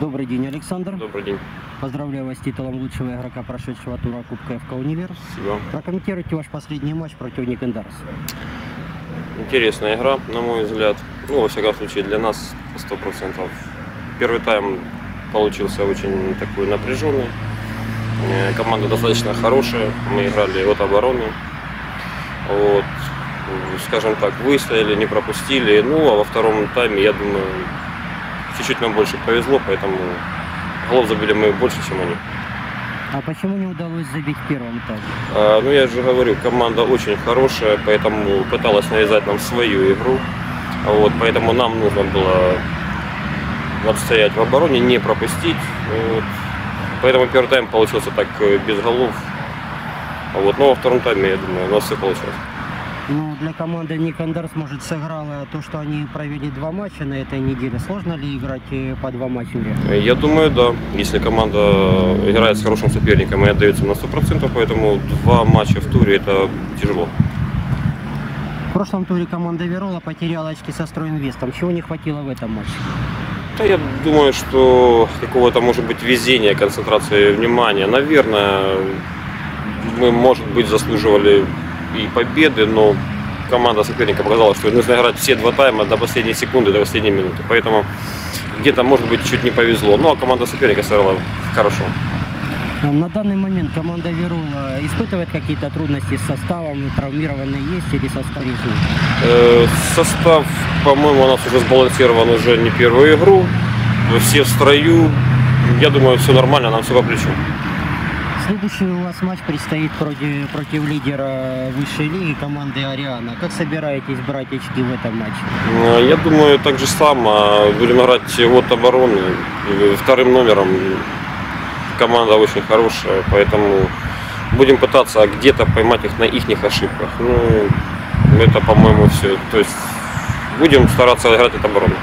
Добрый день, Александр. Добрый день. Поздравляю вас с титулом лучшего игрока прошедшего тура Кубка ФК Универ. Спасибо. Прокомментируйте ваш последний матч против Никендарс. Интересная игра, на мой взгляд. Ну, во всяком случае, для нас 100%. Первый тайм получился очень такой напряженный. Э, Команда достаточно хорошая. Мы играли от обороны. Вот. Скажем так, выстояли, не пропустили. Ну, а во втором тайме, я думаю, чуть-чуть нам больше повезло, поэтому голов забили мы больше, чем они. А почему не удалось забить в первом тайме? А, Ну, я же говорю, команда очень хорошая, поэтому пыталась навязать нам свою игру. Вот, поэтому нам нужно было отстоять в обороне, не пропустить. Вот. Поэтому первый тайм получился так э, без голов. Вот. Но во втором тайме, я думаю, у нас все получилось. Ну, для команды Никендарс, может, сыграло то, что они провели два матча на этой неделе. Сложно ли играть э, по два матча? Я думаю, да. Если команда играет с хорошим соперником и отдается на 100%, поэтому два матча в туре это тяжело. В прошлом туре команда Верола потеряла очки со Стройинвестом. Чего не хватило в этом матче? Да, я думаю, что какого-то, может быть, везения, концентрации внимания. Наверное, мы, может быть, заслуживали и победы, но команда соперника показала, что нужно играть все два тайма до последней секунды, до последней минуты. Поэтому где-то, может быть, чуть не повезло. Ну, а команда соперника сыграла хорошо. На данный момент команда Верола испытывает какие-то трудности с составом, травмированные есть или состав есть? Э, Состав, по-моему, у нас уже сбалансирован уже не первую игру. Все в строю. Я думаю, все нормально, нам все по плечу. Следующий у вас матч предстоит против, против лидера высшей лиги команды Ариана. Как собираетесь брать очки в этом матче? Э, Я думаю, так же само. Будем играть от обороны. Вторым номером команда очень хорошая, поэтому будем пытаться где-то поймать их на их ошибках. Ну, это, по-моему, все. То есть будем стараться играть от обороны.